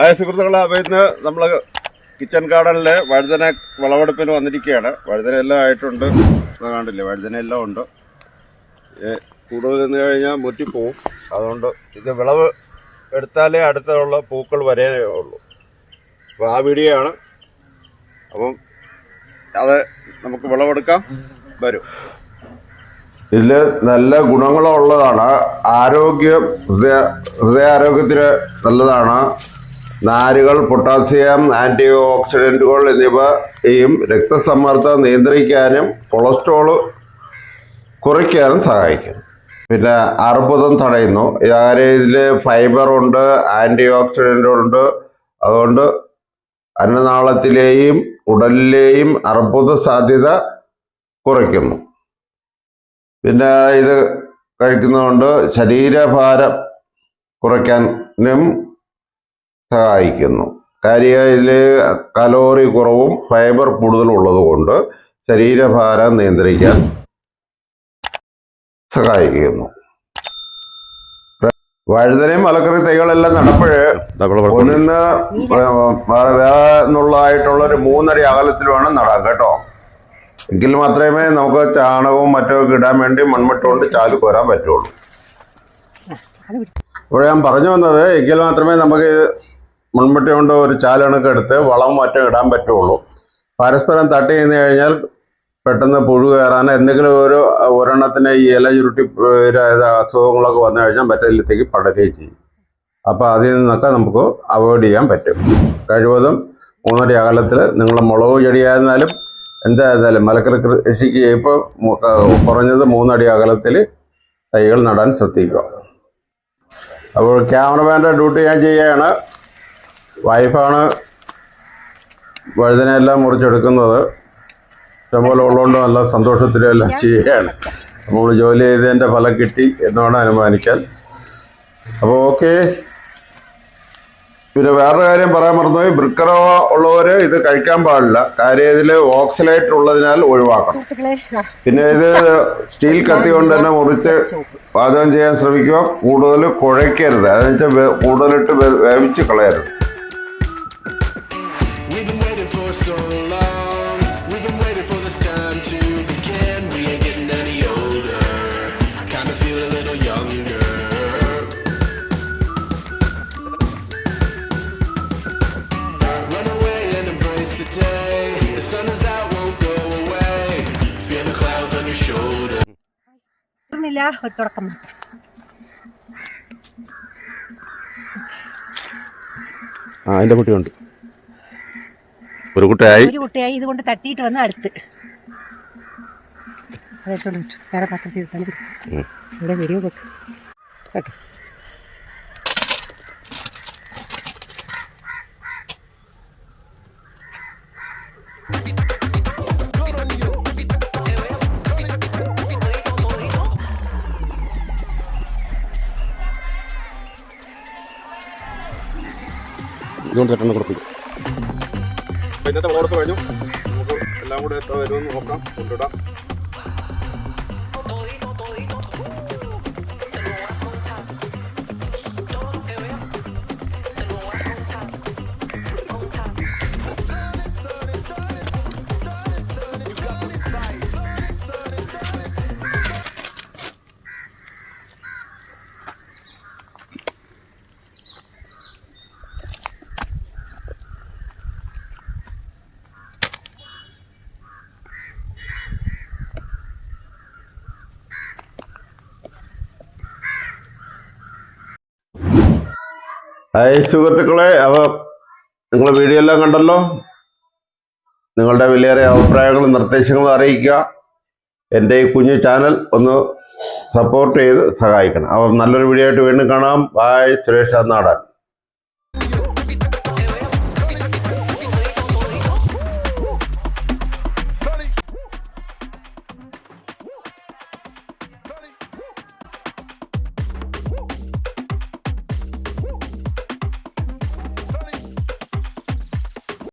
ആയ സുഹൃത്തുക്കളെ അപ്പോൾ നമ്മൾ കിച്ചൺ ഗാർഡനിൽ വഴുതന വിളവെടുപ്പിന് വന്നിരിക്കുകയാണ് വഴുതന എല്ലാം ആയിട്ടുണ്ട്. കാണില്ലേ വഴുതന എല്ലാം ഉണ്ട്. കൂടുതൽ നിന്ന് കഴിഞ്ഞാൽ മുറ്റിപ്പോവും അതുകൊണ്ട് ഇത് വിളവ് എടുത്താലേ അടുത്തുള്ള പൂക്കൾ വരേ ഉള്ളൂ. അപ്പോൾ ആ വീഡിയോ അപ്പം അത് നമുക്ക് വിളവെടുക്കാം. വരും. ഇതിൽ നല്ല ഗുണങ്ങളുള്ളതാണ്. ആരോഗ്യം ഹൃദയ ഹൃദയാരോഗ്യത്തിന് നല്ലതാണ്. നാരുകൾ പൊട്ടാസ്യം ആന്റി ഓക്സിഡന്റുകൾ എന്നിവയും രക്തസമ്മർദ്ദം നിയന്ത്രിക്കാനും കൊളസ്ട്രോൾ കുറയ്ക്കാനും സഹായിക്കുന്നു. പിന്നെ അർബുദം തടയുന്നു. ഇതിൽ ഫൈബറുണ്ട് ആന്റി ഓക്സിഡന്റുണ്ട് അതുകൊണ്ട് അന്നനാളത്തിലെയും ഉടലിലെയും അർബുദ സാധ്യത കുറയ്ക്കുന്നു. പിന്നെ ഇത് കഴിക്കുന്നതുകൊണ്ട് ശരീരഭാരം കുറയ്ക്കാനും സഹായിക്കുന്നു. കാര്യം ഇതിൽ കലോറി കുറവും ഫൈബർ കൂടുതലുള്ളത് കൊണ്ട് ശരീരഭാരം നിയന്ത്രിക്കാൻ സഹായിക്കുന്നു. വഴുതനയും മലക്കറി തൈകളെല്ലാം നടപ്പോഴ് ഒന്നിന്ന് വേറെ വേറെ എന്നുള്ളതായിട്ടുള്ള ഒരു മൂന്നടി അകലത്തിൽ വേണം നടാൻ കേട്ടോ. എങ്കിൽ മാത്രമേ നമുക്ക് ചാണകവും മറ്റൊക്കെ ഇടാൻ വേണ്ടി മൺമട്ട് കൊണ്ട് ചാൽ കോരാൻ പറ്റുള്ളൂ. അപ്പോൾ ഞാൻ പറഞ്ഞു വന്നത് എങ്കിൽ മാത്രമേ നമുക്ക് മൺമട്ടി കൊണ്ട് ഒരു ചാലണക്ക് എടുത്ത് വളവും മറ്റും ഇടാൻ പറ്റുള്ളൂ. പരസ്പരം തട്ടി നിന്ന് കഴിഞ്ഞാൽ പെട്ടെന്ന് പുഴു കയറാൻ എന്തെങ്കിലും ഒരു ഒരെണ്ണത്തിന് ഈ ഇല ചുരുട്ടി അസുഖങ്ങളൊക്കെ വന്നു കഴിഞ്ഞാൽ മറ്റേലത്തേക്ക് പടരുകയും ചെയ്യും. അപ്പോൾ അതിൽ നിന്നൊക്കെ നമുക്ക് അവോയ്ഡ് ചെയ്യാൻ പറ്റും. കഴിവതും മൂന്നടി അകലത്തിൽ നിങ്ങൾ മുളക് ചെടിയായിരുന്നാലും എന്തായിരുന്നാലും മലക്കറി കൃഷിക്ക് ഇപ്പോൾ കുറഞ്ഞത് മൂന്നടി അകലത്തിൽ തൈകൾ നടാൻ ശ്രദ്ധിക്കുക. അപ്പോൾ ക്യാമറമാന്റെ ഡ്യൂട്ടി ഞാൻ ചെയ്യുകയാണ്. വൈഫാണ് വഴുതനെല്ലാം മുറിച്ചെടുക്കുന്നത്. ഇഷ്ടംപോലെ ഉള്ളതുകൊണ്ട് നല്ല സന്തോഷത്തിലെല്ലാം ചെയ്യുകയാണ്. നമ്മൾ ജോലി ചെയ്തതിന്റെ ഫലം കിട്ടി എന്നാണ് അനുമാനിക്കാൻ. അപ്പോൾ ഓക്കെ. പിന്നെ വേറൊരു കാര്യം പറയാൻ മറന്നുപോയി. വൃക്കറോ ഉള്ളവർ ഇത് കഴിക്കാൻ പാടില്ല. കാര്യം ഇതിൽ ഓക്സലേറ്റ് ഉള്ളതിനാൽ ഒഴിവാക്കണം. പിന്നെ ഇത് സ്റ്റീൽ കത്തി കൊണ്ട് തന്നെ മുറിച്ച് പാചകം ചെയ്യാൻ ശ്രമിക്കുക കൂടുതൽ കുഴയ്ക്കരുത്. അതെന്ന് വെച്ചാൽ കൂടുതലിട്ട് വേവിച്ച് കളയരുത്. തീർന്നില്ല ഒരു തുടക്കം മാത്രം. ആ അതിന്റെ കുട്ടിയുണ്ട് ഒരു കുട്ടിയായി. ഒരു കുട്ടിയായി ഇതുകൊണ്ട് തട്ടിയിട്ട് വന്ന് അടുത്ത്. വേറെ പത്രത്തിൽ. ഇവിടെ വീഡിയോ കേട്ടു കേട്ടോ ഇതുകൊണ്ട് തന്നെ കൊടുക്കും ഇന്നത്തെ ഓർത്ത് കഴിഞ്ഞു. നമുക്ക് എല്ലാം കൂടെ എത്ര വരുമെന്ന് നോക്കാം. കൊണ്ടിടാം ഹായ് സുഹൃത്തുക്കളെ അപ്പോൾ നിങ്ങൾ വീഡിയോ എല്ലാം കണ്ടല്ലോ? നിങ്ങളുടെ വിലയേറിയ അഭിപ്രായങ്ങളും നിർദ്ദേശങ്ങളും അറിയിക്കുക. എന്റെ ഈ കുഞ്ഞു ചാനൽ ഒന്ന് സപ്പോർട്ട് ചെയ്ത് സഹായിക്കണം. അപ്പം നല്ലൊരു വീഡിയോ ആയിട്ട് വീണ്ടും കാണാം. ബായ് സുരേഷ് നാടൻ.